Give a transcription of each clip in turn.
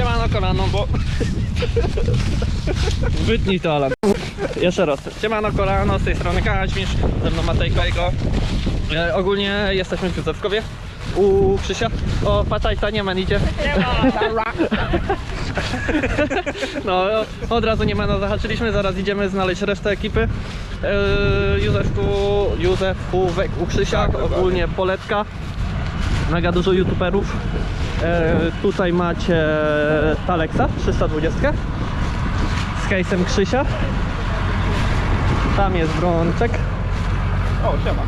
Siemano kolano, bo... Wytnij to Alan. Jeszcze raz. Siemano kolano, z tej strony Kaźmisz, ze mną Matejko jego. E, ogólnie jesteśmy w Józefkowie. U Krzysia. O, patrzaj, ta nie man idzie. No, od razu nie ma zahaczyliśmy, zaraz idziemy znaleźć resztę ekipy. Yy, Józefku, Józef, Półwek, u Krzysia, Tak, ogólnie Poletka. Mega dużo youtuberów. E, tutaj macie Taleksa 320 z case'em Krzysia. Tam jest Brączek. O, siema.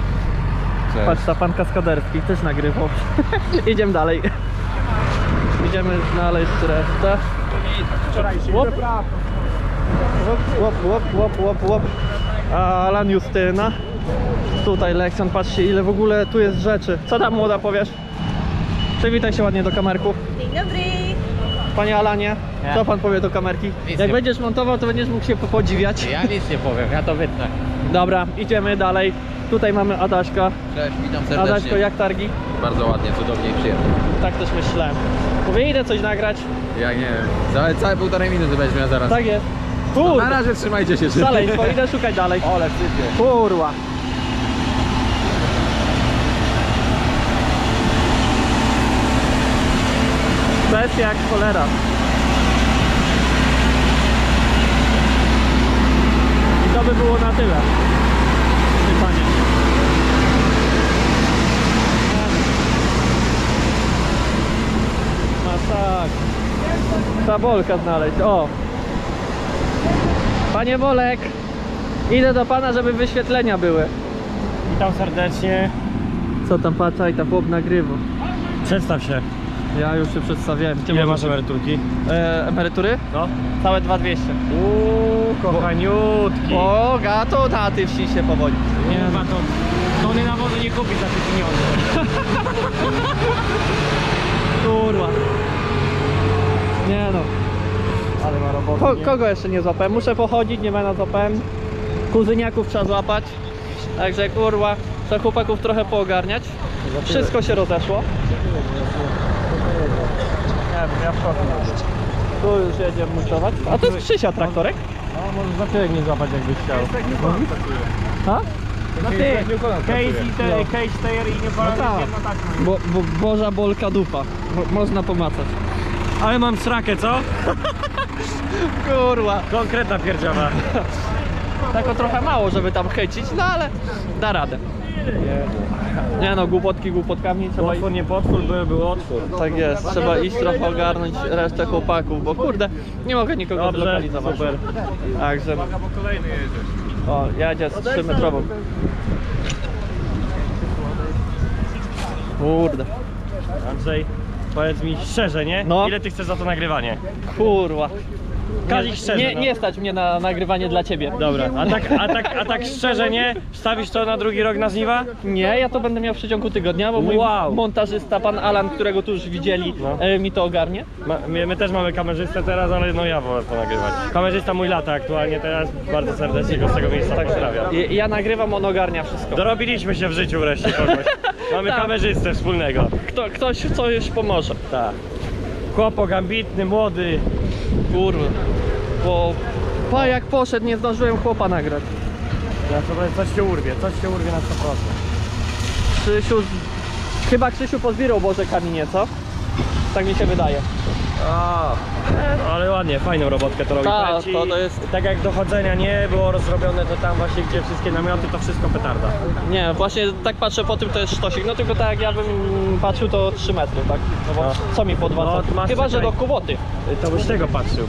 Patrz, ta pan kaskaderski też nagrywał. Idziemy dalej. Idziemy znaleźć resztę. Łop. Łop, łop, łop, łop, łop. A Alan Justyna. Tutaj Lekson, patrzcie ile w ogóle tu jest rzeczy. Co tam młoda powiesz? Przywitaj się ładnie do kamerku. Dzień dobry. Panie Alanie, Nie. co pan powie do kamerki? Nic Jak nie- będziesz montował, to będziesz mógł się podziwiać. Ja nic nie powiem, ja to wytnę. Dobra, idziemy dalej. Tutaj mamy Adaśka. Cześć, witam serdecznie. Adaśko, jak targi? Bardzo ładnie, cudownie i przyjemnie. Tak też myślałem. Mówię, idę coś nagrać. Ja nie wiem, całe, całe półtorej minuty weźmie zaraz. Tak jest. Na Kurde, razie trzymajcie się. szaleństwo, idę szukać dalej. Ole, sypie. Kurwa. Kwestia jak cholera. I to by było na tyle. Pytanie. Masak. Ta bolka znaleźć. O. Panie Bolek. Idę do pana, żeby wyświetlenia były. Witam serdecznie. Co tam patrza i ta chłop nagrywa. Przedstaw się. Ja już się przedstawiałem. Ty Ile możesz- masz emeryturki? e, emerytury? No. Całe 2200. Uuu, kochaniutki. O, gato na ty wsi się powoli. Nie, no to tony nawozu nie kupisz za te pieniądze. Kurwa. Nie no. Ale ma roboty, Ko kogo jeszcze nie złapałem? Muszę pochodzić, nie będę złapałem. Kuzyniaków trzeba złapać. Także kurwa, trzeba chłopaków trochę poogarniać. Wszystko się rozeszło. Nie wiem, ja w szoku. Tu już jedziemy mulczować. A to jest Krzysia traktorek? No, może za tyłek nie złapać jakbyś chciał. A? Na ty, case i te, case steer i nie tak. jedno tak. Bo, bo, boża bolka dupa. Mo można pomacać. Ale mam srakę, co? Kurwa. Konkretna pierdziana. Tak o trochę mało, żeby tam chycić, no ale da radę. Nie no, głupotki głupotami trzeba iść. Potwór, nie potwór, byłby otwór. Tak jest, trzeba iść trochę ogarnąć resztę chłopaków, bo kurde, nie mogę nikogo Dobrze, zlokalizować. super. Także. O, jadzie z 3 metrową. Kurde, Andrzej, powiedz mi szczerze, nie? No. Ile ty chcesz za to nagrywanie? kurwa. Kazik szczerze, nie, no. nie stać mnie na nagrywanie dla ciebie. Dobra, a tak, a tak, a tak szczerze, nie? Wstawisz to na drugi rok na żniwa? Nie, ja to będę miał w przeciągu tygodnia, bo mój Wow. montażysta, pan Alan, którego tu już widzieli, No. e, mi to ogarnie. Ma, my, my też mamy kamerzystę teraz, ale no ja wolę to nagrywać. Kamerzysta mój lata aktualnie teraz, bardzo serdecznie go z tego miejsca Tak, pozdrawiam. I- Ja nagrywam, on ogarnia wszystko. Dorobiliśmy się w życiu wreszcie kogoś. Mamy Tak. kamerzystę wspólnego. Kto, ktoś coś pomoże. Tak. Chłopok ambitny, młody. Kurwa. Bo pa jak poszedł, nie zdążyłem chłopa nagrać. Ja coś się urwie, coś się urwie na 100%. Krzysiu, chyba Krzysiu pozbierał bożekami nieco. Tak mi się wydaje. No, ale ładnie, fajną robotkę to robi. Tak, Powiem ci, to- to jest- Tak jak dochodzenia nie było rozrobione, to tam właśnie gdzie wszystkie namioty, to wszystko petarda. Nie, właśnie tak patrzę po tym, to jest sztosik. No tylko tak jak ja bym patrzył, to 3 metry, tak? No bo No. co mi podwadza? No, masz Chyba, że czekaj. do kuboty. To byś tego patrzył.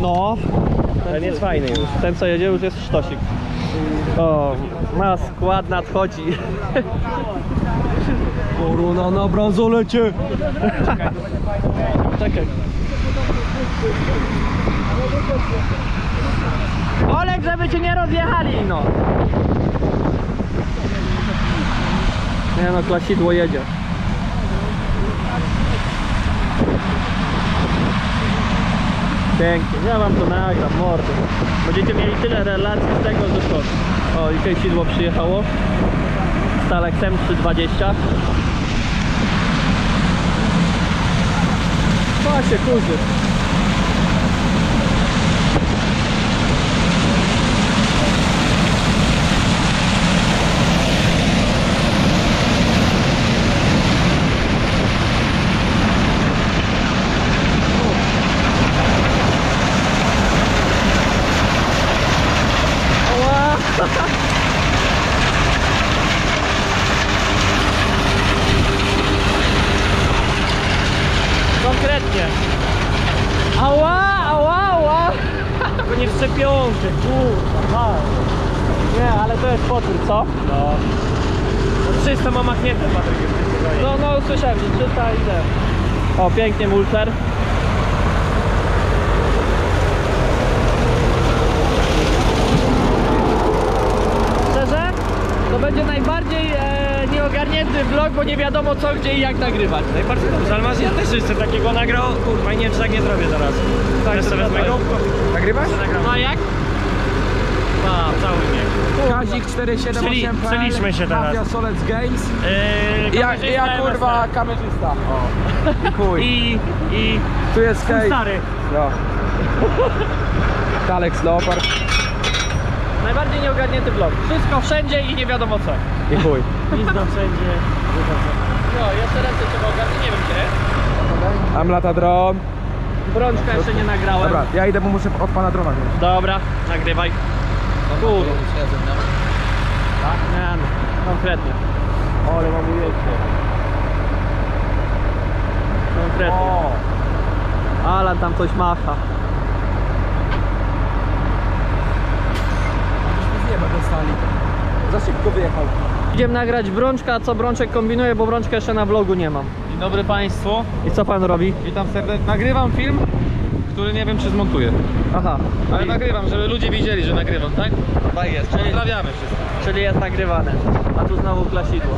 No. Ten jest fajny już. Ten co jedzie już jest sztosik. O, ma skład nadchodzi. Korona na bransolecie. Czekaj. Olek, żeby cię nie rozjechali, no. Nie no, klasidło jedzie. Pięknie, ja wam to nagram, mordy. Będziecie mieli tyle relacji z tego, że to... O, i klasidło przyjechało. Z Talexem 320. Właśnie, kurzy. Konkretnie. Ała, ała, ała. Tylko nie w szczepionkę, kurwa. Nie, ale to jest potwór, co? No. No 300 ma machnięte, Patryk, już nie No, no, słyszałem, że 300 i ten. O, pięknie multer. Szczerze, to będzie najbardziej e, nieogarnięty vlog, bo nie wiadomo co, gdzie i jak nagrywać. Najbardziej dobrze, ale masz, ja też jeszcze takiego nagrał, kurwa, i nie wiem, czy tak nie zrobię zaraz. Tak, jeszcze wezmę go. Nagrywasz? No a jak? A, cały bieg. Kazik 478 Przeli- przeliczmy się teraz. Mafia Solec Games. Yy, Ja, kamerzysta ja MST. kurwa kamerzysta. I chuj. I, i Tu jest hej. stary. No. Kalex Leopard. Najbardziej nieogarnięty vlog. Wszystko wszędzie i nie wiadomo co. I chuj. Pizda wszędzie. No, jeszcze ręce trzeba ogarnąć, nie wiem gdzie. Am lata dron. Brączka jeszcze nie nagrałem. Dobra, ja idę, bo muszę od pana drona wziąć. Dobra, nagrywaj. Kurde. Tak? Nie, no, konkretnie. Ale mam wiecie. Konkretnie. Alan tam coś macha. Zjeba dostali. Za szybko wyjechał. Idziemy nagrać Brączka, co Brączek kombinuje, bo Brączka jeszcze na vlogu nie mam. Dzień dobry Państwu, I co pan robi? witam serdecznie. Nagrywam film, który nie wiem czy zmontuję. Aha, Ale nagrywam, żeby ludzie widzieli, że nagrywam, tak? Tak jest. Pozdrawiamy wszystkich. czyli jest nagrywane. A tu znowu klasidło.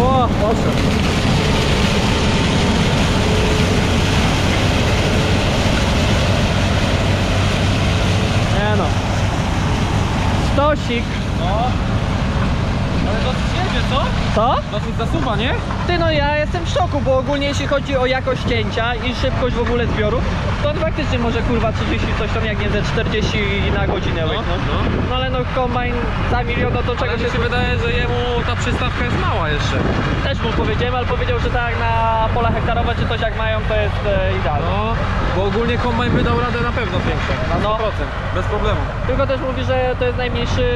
O, poszedł. Nie no. Stosik. Ale dosyć jedzie, co? Co? Dosyć zasuwa, nie? Ty no ja jestem w szoku, bo ogólnie jeśli chodzi o jakość cięcia i szybkość w ogóle zbioru, to on faktycznie może kurwa 30 coś tam jak nie ze 40 na godzinę No, łyknąć. no. No ale no kombajn za milion, no to Czego czego mi się się wydaje, że jemu ta przystawka jest mała jeszcze. też mu powiedziałem, ale powiedział, że tak na pola hektarowe czy coś jak mają, to jest e, idealne. No, bo ogólnie kombajn by dał radę na pewno większą. Na 100%. No. Bez problemu. Tylko też mówi, że to jest najmniejszy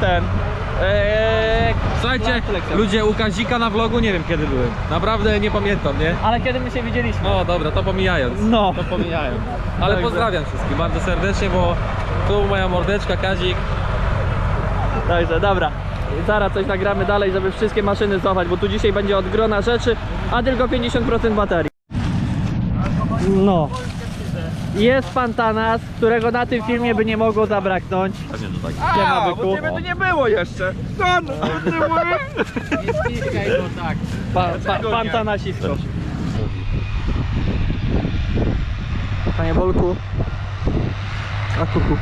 ten. E, Słuchajcie, ludzie u Kazika na vlogu nie wiem kiedy byłem. Naprawdę nie pamiętam, nie? Ale kiedy my się widzieliśmy? No dobra, to pomijając. No. To pomijając. Ale pozdrawiam wszystkich bardzo serdecznie, bo tu moja mordeczka Kazik. Także dobra. Zaraz coś nagramy dalej, żeby wszystkie maszyny złapać, bo tu dzisiaj będzie od grona rzeczy, a tylko 50% baterii. No. Jest pan Tanas, którego na tym filmie by nie mogło zabraknąć. Pewnie to tak. Siema, byku. tu nie było jeszcze. No, no, Pa, pa, pan Tanasisko. Panie Bolku. A kuku.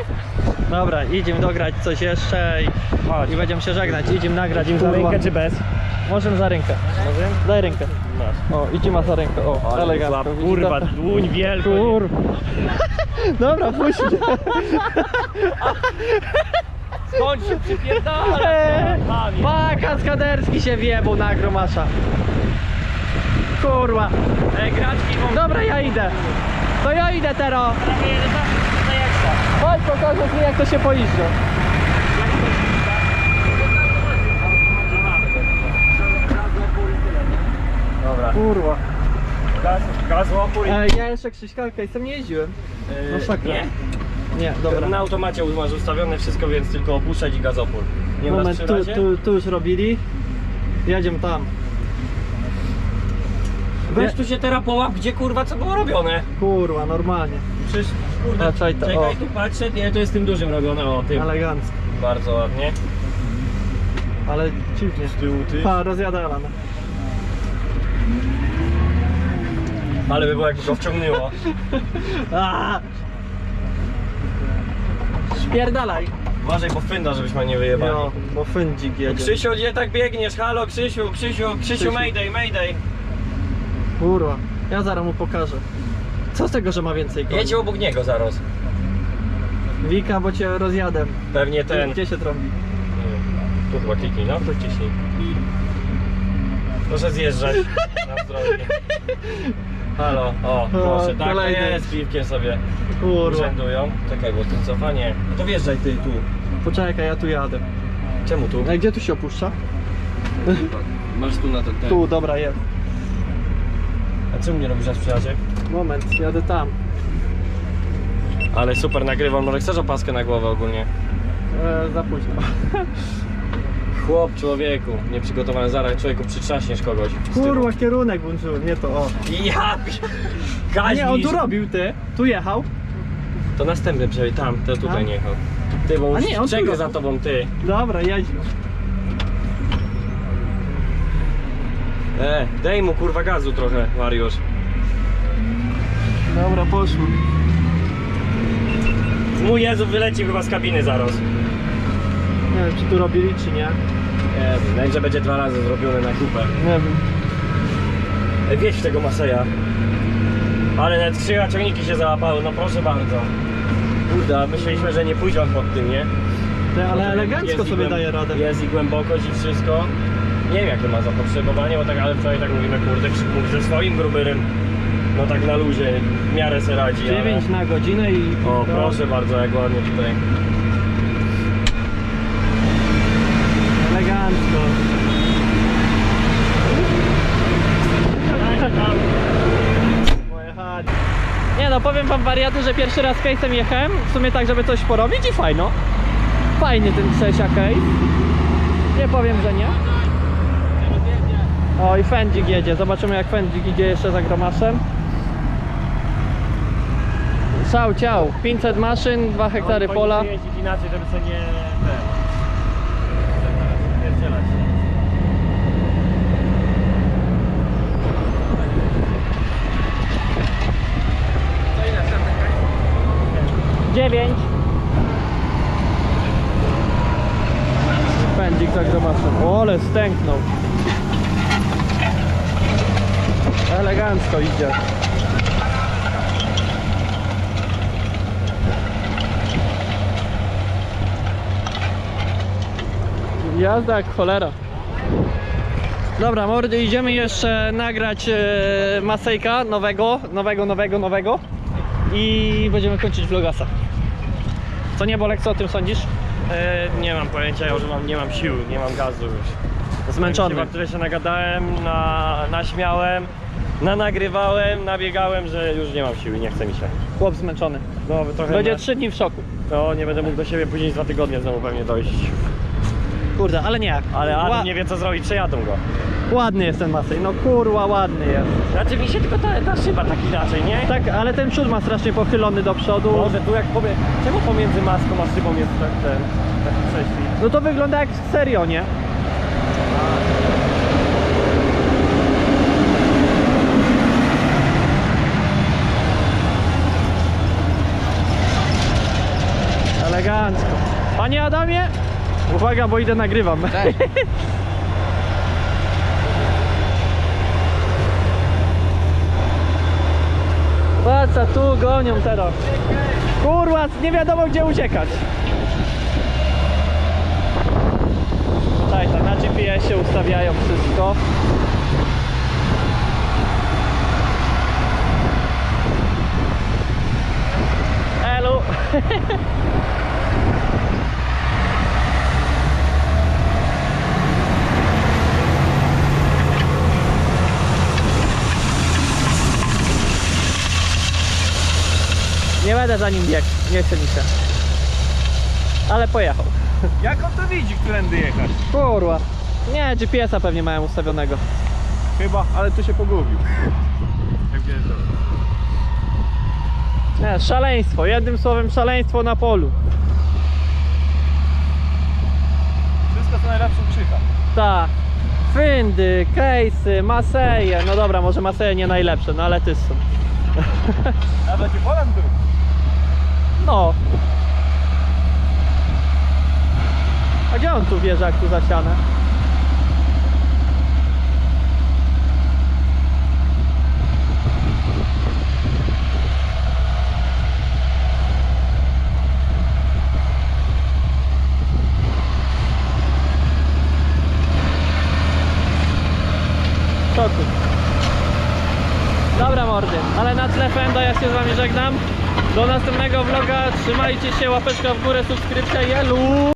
Dobra, idziemy dograć coś jeszcze i, Chodź. i będziemy się żegnać. Idziemy nagrać. Za kurwa. rękę czy bez? Możemy za rękę. Daj rękę. Masz. O, i ci ma za rękę. O, elegancko. Widzisz Kurwa, wielko. Kur... Dobra, puść mnie. Skąd się przypierdala? Eee, Pa, kaskaderski się wiebał na gromasza. Kurwa. Ej, graczki Dobra, ja idę. To ja idę teraz. Chodź, pokażę ci jak to się pojeżdża. Dobra. Kurwa. Gaz, gaz opór i... Ej, ja jeszcze Krzyśkalka i sam nie jeździłem. Yy, Masakra. nie. Nie, dobra. Na automacie masz ustawione wszystko, więc tylko opuszczać i gazopór. Nie masz Moment, przy tu, razie? tu, tu już robili. Jedziemy tam. Weź tu się teraz połap, gdzie kurwa co było robione. Kurwa, normalnie. Przecież kurde, A, czekaj, to- czekaj o. tu patrzę, nie, to jest tym dużym robione, o tym. Elegancko. Bardzo ładnie. Ale dziwnie. Z tyłu ty. Pa, rozjada Alana. Ale by było jak go wciągnęło. A! Spierdalaj. Uważaj, bo fynda, żebyśmy nie wyjebali. No, bo fędzik jedzie. Krzysiu, gdzie tak biegniesz? Halo, Krzysiu, Krzysiu, Krzysiu, Krzysiu. mayday, mayday. Kurwa, ja zaraz mu pokażę. Co z tego, że ma więcej koni? Jedź obok niego zaraz. Wika, bo cię rozjadę. Pewnie ten. Gdzie się trąbi? Tu chyba kliknij, no tu wciśnij. Proszę zjeżdżać na zdrowie. Halo, o, proszę, tak to kolejny. jest, piwkiem sobie Kurwa. urzędują. Czekaj, bo ten cofanie. No to wjeżdżaj ty tu. Poczekaj, ja tu jadę. Czemu tu? A gdzie tu się opuszcza? Masz tu na ten, ten. Tu, dobra, jest. A czemu nie robisz raz przyjaciel? Moment, jadę tam. Ale super nagrywam, może chcesz opaskę na głowę ogólnie? E, za późno. Chłop, człowieku, nieprzygotowany, zaraz człowieku przytrzaśniesz kogoś. z tyłu. Kurwa, kierunek włączyłem, nie to, o. Ja! Gaźnisz! Nie, on tu robił, ty. Tu jechał. To następny przejdź, tam, to tutaj A? nie jechał. Ty, bo A nie, on tu czeka jechał. za tobą, ty. Dobra, jedź. E, daj mu kurwa gazu trochę, Mariusz. Dobra, poszło. Mój Jezu wyleci chyba z kabiny zaraz. Nie wiem, czy tu robili, czy nie. Nie wiem, że będzie dwa razy zrobione na kupę. Nie wiem. E, Wieź tego Maseja. Ale nawet krzywa ciągniki się załapały, no proszę bardzo. Kurde, a myśleliśmy, że nie pójdzie on pod tym, nie? Ty, ale elegancko jest i sobie głęb- daje radę. Jest i głębokość i wszystko. Nie wiem jakie ma zapotrzebowanie, bo tak, ale wczoraj tak mówimy, kurde, Krzyk mówi ze swoim grubyrem. No tak na luzie, w miarę se radzi, 9 na godzinę i... ale... O, proszę bardzo, jak ładnie tutaj. Elegancko. Nie no, powiem wam wariaty, że pierwszy raz case'em jechałem, w sumie tak, żeby coś porobić i fajno. Fajnie ten Krzesia case. Nie powiem, że nie. O i Fendzik jedzie, zobaczymy jak Fendzik idzie jeszcze za gromaszem. Ciao, ciao. 500 maszyn, 2 hektary pola. jeździć inaczej, żeby sobie nie... Ten, nie strzelać. 9 Pędzik za gromaszem. O, ale stęknął. Elegancko idzie. Jazda jak cholera. Dobra, mordy, idziemy jeszcze nagrać e, Masejka nowego, nowego, nowego, nowego i będziemy kończyć vlogasa. Co nie, Bolek, co o tym sądzisz? E, nie mam pojęcia, ja już mam, nie mam sił, nie mam gazu już. Zmęczony. Chyba tyle się nagadałem, na, naśmiałem, nanagrywałem, nabiegałem, że już nie mam sił i nie chce mi się. Chłop zmęczony. No, trochę Będzie na- trzy dni w szoku. No, nie będę mógł do siebie później dwa tygodnie znowu pewnie dojść. Kurde, ale nie. Ale Adam Ła- nie wie co zrobić, przejadą go. Ładny jest ten Masej, no kurwa ładny jest. Znaczy mi się tylko ta, ta szyba tak inaczej, nie? Tak, ale ten przód ma strasznie pochylony do przodu. Może tu jak powie... Czemu pomiędzy maską a szybą jest tak ten... Taki prześwit? No to wygląda jak serio, nie? Elegancko. Panie Adamie! Uwaga, bo idę nagrywam. Cześć. Patrz, a tu gonią teraz. Kurwa, nie wiadomo gdzie uciekać. Tutaj tak na GPS-ie ustawiają wszystko. Elu. będę za nim biegł, nie chce mi się. Ale pojechał. Jak on to widzi, którędy jechać? Kurwa. Nie, GPS-a pewnie mają ustawionego. Chyba, ale tu się pogubił. Jak wjeżdżał. Nie, szaleństwo. Jednym słowem szaleństwo na polu. Wszystko co najlepsze krzyka. Tak. Fyndy, case'y, maseje. No dobra, może maseje nie najlepsze, no ale ty są. Nawet i Poland był. No. A gdzie on tu wjeżdża, jak tu za ścianę? Co tu? Dobra mordy, ale na tle Fenda ja się z wami żegnam. Do następnego vloga, trzymajcie się, łapeczka w górę, subskrypcja, jelu!